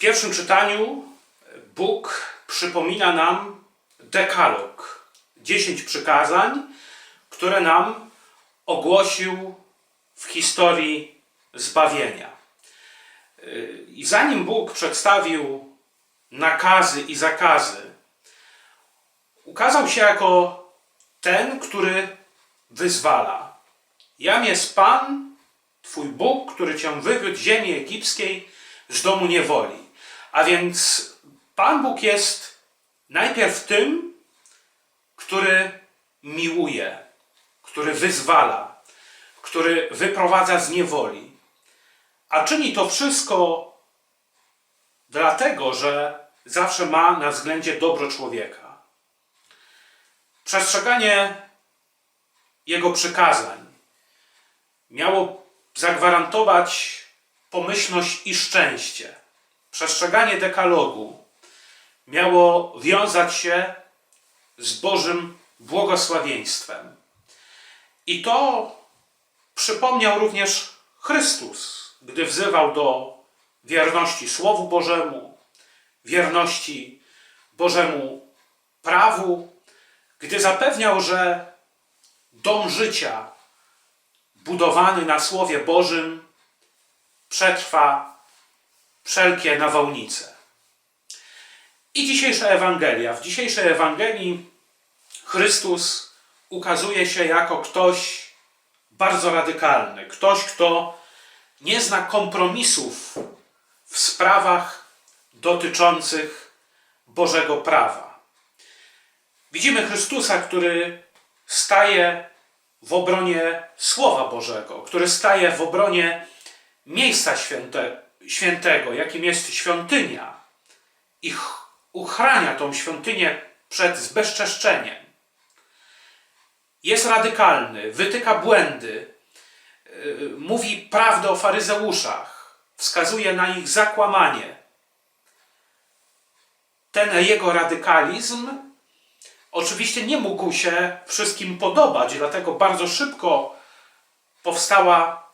pierwszym czytaniu Bóg przypomina nam dekalog, dziesięć przykazań, które nam ogłosił w historii zbawienia. I zanim Bóg przedstawił nakazy i zakazy, ukazał się jako ten, który wyzwala. Jam jest Pan, Twój Bóg, który Cię wywiódł z ziemi egipskiej, z domu niewoli. A więc Pan Bóg jest najpierw tym, który miłuje, który wyzwala, który wyprowadza z niewoli. A czyni to wszystko dlatego, że zawsze ma na względzie dobro człowieka. Przestrzeganie jego przykazań miało zagwarantować pomyślność i szczęście. Przestrzeganie dekalogu miało wiązać się z Bożym błogosławieństwem. I to przypomniał również Chrystus, gdy wzywał do wierności Słowu Bożemu, wierności Bożemu prawu, gdy zapewniał, że dom życia budowany na Słowie Bożym przetrwa wszelkie nawałnice. I dzisiejsza Ewangelia. W dzisiejszej Ewangelii Chrystus ukazuje się jako ktoś bardzo radykalny, ktoś, kto nie zna kompromisów w sprawach dotyczących Bożego prawa. Widzimy Chrystusa, który staje w obronie Słowa Bożego, który staje w obronie miejsca święte, świętego, jakim jest świątynia, i ch- uchrania tą świątynię przed zbezczeszczeniem. Jest radykalny, wytyka błędy, yy, mówi prawdę o faryzeuszach, wskazuje na ich zakłamanie. Ten jego radykalizm oczywiście nie mógł się wszystkim podobać, dlatego bardzo szybko powstała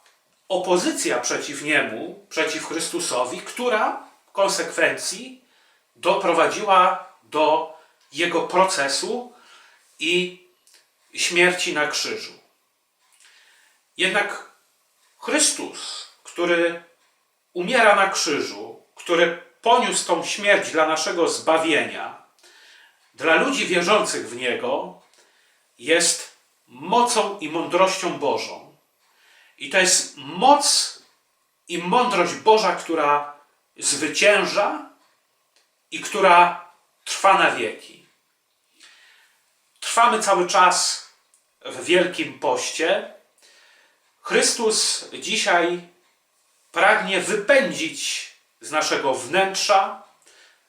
opozycja przeciw niemu, przeciw Chrystusowi, która w konsekwencji doprowadziła do jego procesu i śmierci na krzyżu. Jednak Chrystus, który umiera na krzyżu, który poniósł tą śmierć dla naszego zbawienia, dla ludzi wierzących w Niego, jest mocą i mądrością Bożą. I to jest moc i mądrość Boża, która zwycięża i która trwa na wieki. Trwamy cały czas w Wielkim Poście. Chrystus dzisiaj pragnie wypędzić z naszego wnętrza,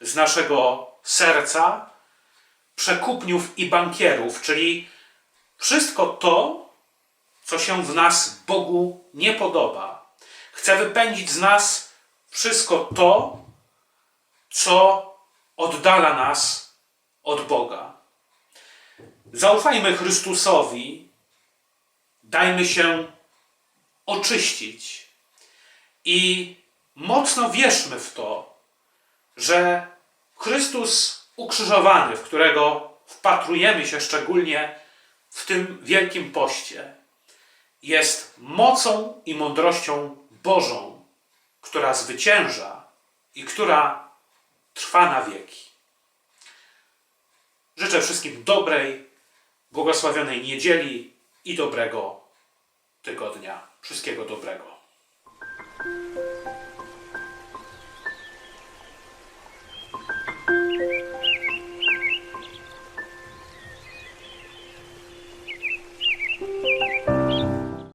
z naszego serca przekupniów i bankierów, czyli wszystko to, co się w nas Bogu nie podoba. Chce wypędzić z nas wszystko to, co oddala nas od Boga. Zaufajmy Chrystusowi, dajmy się oczyścić i mocno wierzmy w to, że Chrystus ukrzyżowany, w którego wpatrujemy się szczególnie w tym wielkim poście, jest mocą i mądrością Bożą, która zwycięża i która trwa na wieki. Życzę wszystkim dobrej, błogosławionej niedzieli i dobrego tygodnia. Wszystkiego dobrego.